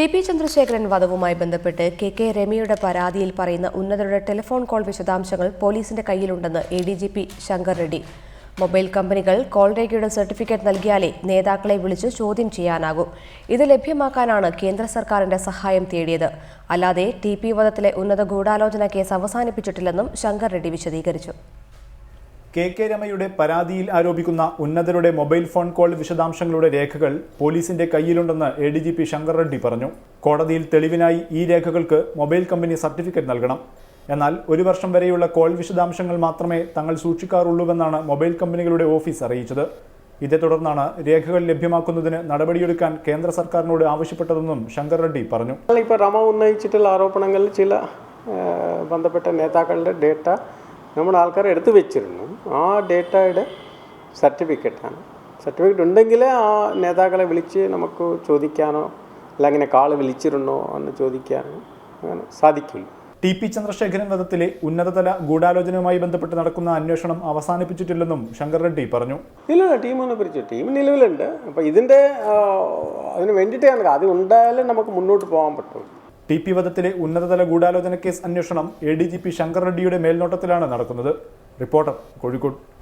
T P Chandrasekharan വധവുമായി ബന്ധപ്പെട്ട് K K രമയുടെ പരാതിയിൽ പറയുന്ന ഉന്നതരുടെ ടെലിഫോൺ കോൾ വിശദാംശങ്ങൾ പോലീസിന്റെ കയ്യിലുണ്ടെന്ന് A D G P Shankar Reddy. Mobile കമ്പനികൾ കോൾ രേഖയുടെ സർട്ടിഫിക്കറ്റ് നൽകിയാലേ നേതാക്കളെ വിളിച്ച് ചോദ്യം ചെയ്യാനാകൂ. ഇത് ലഭ്യമാക്കാനാണ് കേന്ദ്ര സർക്കാരിന്റെ സഹായം തേടിയത്. അല്ലാതെ ടി പി വധത്തിലെ ഉന്നത ഗൂഢാലോചന കേസ് അവസാനിപ്പിച്ചിട്ടില്ലെന്നും ശങ്കർ റെഡ്ഡി വിശദീകരിച്ചു. കെ കെ രമയുടെ പരാതിയിൽ ആരോപിക്കുന്ന ഉന്നതരുടെ മൊബൈൽ ഫോൺ കോൾ വിശദാംശങ്ങളുടെ രേഖകൾ പോലീസിന്റെ കയ്യിലുണ്ടെന്ന് A D G P Shankar Reddy പറഞ്ഞു. കോടതിയിൽ തെളിവിനായി ഈ രേഖകൾക്ക് മൊബൈൽ കമ്പനി സർട്ടിഫിക്കറ്റ് നൽകണം. എന്നാൽ ഒരു വർഷം വരെയുള്ള കോൾ വിശദാംശങ്ങൾ മാത്രമേ തങ്ങൾ സൂക്ഷിക്കാറുള്ളൂവെന്നാണ് മൊബൈൽ കമ്പനികളുടെ ഓഫീസ് അറിയിച്ചത്. ഇതേ തുടർന്നാണ് രേഖകൾ ലഭ്യമാക്കുന്നതിന് നടപടിയെടുക്കാൻ കേന്ദ്ര സർക്കാരിനോട് ആവശ്യപ്പെട്ടതെന്നും ശങ്കർ റെഡ്ഡി പറഞ്ഞു. ഇപ്പോൾ റമ ഉന്നയിച്ചിട്ടുള്ള ആരോപണങ്ങളിൽ ചില ബന്ധപ്പെട്ട നേതാക്കളുടെ ഡേറ്റ നമ്മുടെ ആൾക്കാർ എടുത്തു വെച്ചിരുന്നു. ആ ഡേറ്റയുടെ സർട്ടിഫിക്കറ്റാണ്. സർട്ടിഫിക്കറ്റ് ഉണ്ടെങ്കിൽ ആ നേതാക്കളെ വിളിച്ച് നമുക്ക് ചോദിക്കാനോ അല്ല അങ്ങനെ കാൾ വിളിച്ചിരുന്നോ എന്ന് ചോദിക്കാനോ അങ്ങനെ സാധിക്കില്ല ടി പി ചന്ദ്രശേഖരൻ വധത്തിലെ ഉന്നതതല ഗൂഢാലോചനയുമായി ബന്ധപ്പെട്ട് നടക്കുന്ന അന്വേഷണം അവസാനിപ്പിച്ചിട്ടില്ലെന്നും ശങ്കർ റെഡ്ഡി പറഞ്ഞു. ഇല്ല ടീമൊന്നും പിരിച്ചു ടീം നിലവിലുണ്ട്. അപ്പോൾ ഇതിന്റെ അതിന് വേണ്ടിയിട്ടാണ് അത് ഉണ്ടായാലും നമുക്ക് മുന്നോട്ട് പോകാൻ പറ്റുള്ളൂ. ടി പി വധത്തിലെ ഉന്നതതല ഗൂഢാലോചന കേസ് അന്വേഷണം A D G P Shankar റെഡ്ഡിയുടെ മേൽനോട്ടത്തിലാണ് നടക്കുന്നത്. റിപ്പോർട്ടർ കോഴിക്കോട്.